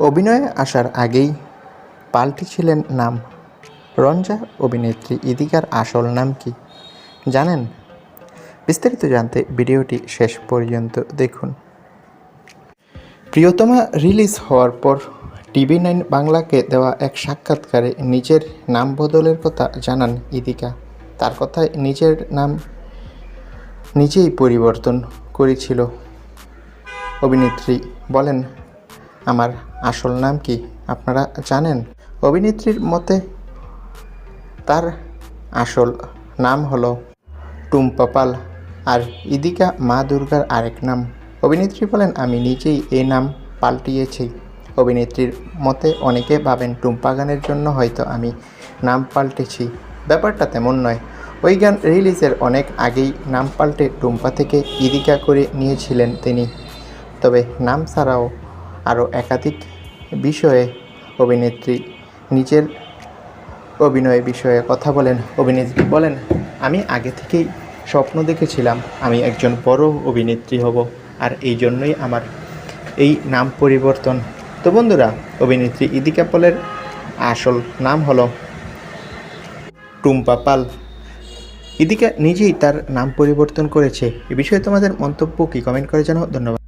অভিনয়ে আসার আগেই পাল্টেছিলেন নাম। রঞ্জা, অভিনেত্রী ইদিকার আসল নাম কি? জানেন? বিস্তারিত জানতে ভিডিওটি শেষ পর্যন্ত দেখুন। প্রিয়তমা রিলিজ হওয়ার পর টিভি নাইন বাংলাকে দেওয়া এক সাক্ষাৎকারে নিজের নাম বদলের কথা জানান ইদিকা তার কথায় নিজের নাম নিজেই পরিবর্তন করেছিল। অভিনেত্রী বলেন আমার আসল নাম কি আপনারা জানেন? অভিনেত্রীর মতে তার আসল নাম হলো টুম্পা পাল আর ইদিকা মা দুর্গার আরেক নাম। অভিনেত্রী বলেন, আমি নিজেই এই নাম পাল্টিয়েছি। অভিনেত্রীর মতে, অনেকে ভাবেন টুম্পা গানের জন্য হয়তো আমি নাম পাল্টেছি। ব্যাপারটা তেমন নয়। ওই গান রিলিজের অনেক আগেই নাম পাল্টে টুম্পা থেকে ইদিকা করে নিয়েছিলেন তিনি। তবে নাম ছাড়াও আরও একাধিক বিষয়ে অভিনেত্রী, নিজের অভিনয় বিষয়ে কথা বলেন। অভিনেত্রী বলেন, আমি আগে থেকেই স্বপ্ন দেখেছিলাম আমি একজন বড় অভিনেত্রী হব আর এই জন্যই আমার এই নাম পরিবর্তন। তো বন্ধুরা, অভিনেত্রী ইদিকা পলের আসল নাম হলো টুম্পা পাল। ইদিকা নিজেই তার নাম পরিবর্তন করেছে। এ বিষয়ে তোমাদের মন্তব্য কি? কমেন্ট করে জানাও। ধন্যবাদ।